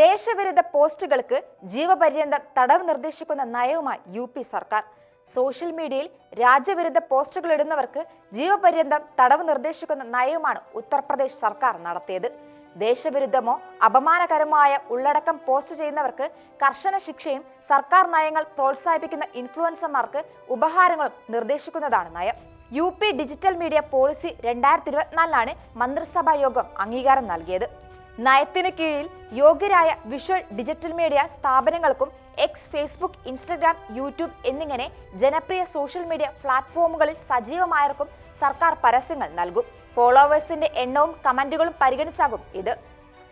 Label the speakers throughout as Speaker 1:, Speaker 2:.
Speaker 1: ദേശവിരുദ്ധ പോസ്റ്റുകൾക്ക് ജീവപര്യന്തം തടവ് നിർദ്ദേശിക്കുന്ന നയവുമായി യു പി സർക്കാർ. സോഷ്യൽ മീഡിയയിൽ രാജ്യവിരുദ്ധ പോസ്റ്റുകൾ ഇടുന്നവർക്ക് ജീവപര്യന്തം തടവ് നിർദ്ദേശിക്കുന്ന നയവുമാണ് ഉത്തർപ്രദേശ് സർക്കാർ നടത്തിയത്. ദേശവിരുദ്ധമോ അപമാനകരമായ ഉള്ളടക്കം പോസ്റ്റ് ചെയ്യുന്നവർക്ക് കർശന ശിക്ഷയും സർക്കാർ നയങ്ങൾ പ്രോത്സാഹിപ്പിക്കുന്ന ഇൻഫ്ലുവൻസർമാർക്ക് ഉപഹാരങ്ങളും നിർദ്ദേശിക്കുന്നതാണ് നയം. U P digital media policy രണ്ടായിരത്തി ഇരുപത്തിനാലിലാണ് മന്ത്രിസഭാ യോഗം അംഗീകാരം നൽകിയത്. നയത്തിനു കീഴിൽ യോഗ്യരായ വിഷ്വൽ ഡിജിറ്റൽ മീഡിയ സ്ഥാപനങ്ങൾക്കും എക്സ് ഫേസ്ബുക്ക് ഇൻസ്റ്റഗ്രാം യൂട്യൂബ് എന്നിങ്ങനെ ജനപ്രിയ സോഷ്യൽ മീഡിയ പ്ലാറ്റ്ഫോമുകളിൽ സജീവമായവർക്കും സർക്കാർ പരസ്യങ്ങൾ നൽകും. ഫോളോവേഴ്സിന്റെ എണ്ണവും കമന്റുകളും പരിഗണിച്ചാകും ഇത്.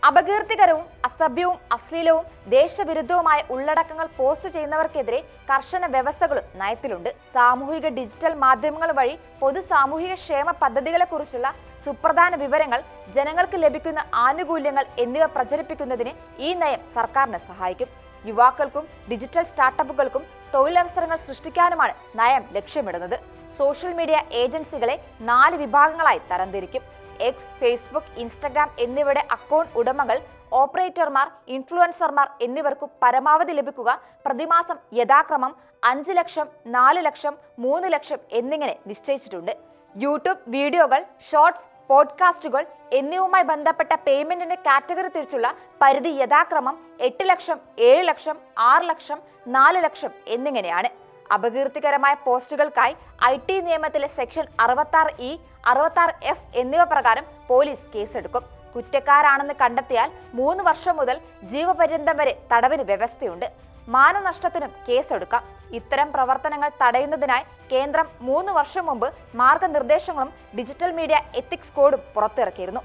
Speaker 1: അപകീർത്തികരവും അസഭ്യവും അശ്ലീലവും ദേശവിരുദ്ധവുമായ ഉള്ളടക്കങ്ങൾ പോസ്റ്റ് ചെയ്യുന്നവർക്കെതിരെ കർശന വ്യവസ്ഥകളും നയത്തിലുണ്ട്. സാമൂഹിക ഡിജിറ്റൽ മാധ്യമങ്ങൾ വഴി പൊതു സാമൂഹിക ക്ഷേമ പദ്ധതികളെക്കുറിച്ചുള്ള സുപ്രധാന വിവരങ്ങൾ ജനങ്ങൾക്ക് ലഭിക്കുന്ന ആനുകൂല്യങ്ങൾ എന്നിവ പ്രചരിപ്പിക്കുന്നതിന് ഈ നയം സർക്കാരിനെ സഹായിക്കും. യുവാക്കൾക്കും ഡിജിറ്റൽ സ്റ്റാർട്ടപ്പുകൾക്കും തൊഴിലവസരങ്ങൾ സൃഷ്ടിക്കാനുമാണ് നയം ലക്ഷ്യമിടുന്നത്. സോഷ്യൽ മീഡിയ ഏജൻസികളെ നാല് വിഭാഗങ്ങളായി തരംതിരിക്കും. എക്സ് ഫേസ്ബുക്ക് ഇൻസ്റ്റഗ്രാം എന്നിവയുടെ അക്കൗണ്ട് ഉടമകൾ ഓപ്പറേറ്റർമാർ ഇൻഫ്ലുവൻസർമാർ എന്നിവർക്കു പരമാവധി ലഭിക്കുക. പ്രതിമാസം യഥാക്രമം അഞ്ച് ലക്ഷം നാല് ലക്ഷം മൂന്ന് ലക്ഷം എന്നിങ്ങനെ നിശ്ചയിച്ചിട്ടുണ്ട്. യൂട്യൂബ് വീഡിയോകൾ ഷോർട്സ് പോഡ്കാസ്റ്റുകൾ എന്നിവയുമായി ബന്ധപ്പെട്ട പേയ്മെന്റിന്റെ കാറ്റഗറി തിരിച്ചുള്ള പരിധി യഥാക്രമം എട്ട് ലക്ഷം ഏഴ് ലക്ഷം ആറ് ലക്ഷം നാല് ലക്ഷം എന്നിങ്ങനെയാണ്. അപകീർത്തികരമായ പോസ്റ്റുകൾക്കായി ഐ ടി നിയമത്തിലെ സെക്ഷൻ അറുപത്തി ഇ അറുപത്തി എഫ് എന്നിവ പ്രകാരം പോലീസ് കേസെടുക്കും. കുറ്റക്കാരാണെന്ന് കണ്ടെത്തിയാൽ മൂന്ന് വർഷം മുതൽ ജീവപര്യന്തം വരെ തടവിന് വ്യവസ്ഥയുണ്ട്. മാനനഷ്ടത്തിനും കേസെടുക്കാം. ഇത്തരം പ്രവർത്തനങ്ങൾ തടയുന്നതിനായി കേന്ദ്രം മൂന്ന് വർഷം മുമ്പ് മാർഗനിർദ്ദേശങ്ങളും ഡിജിറ്റൽ മീഡിയ എത്തിക്സ് കോഡും പുറത്തിറക്കിയിരുന്നു.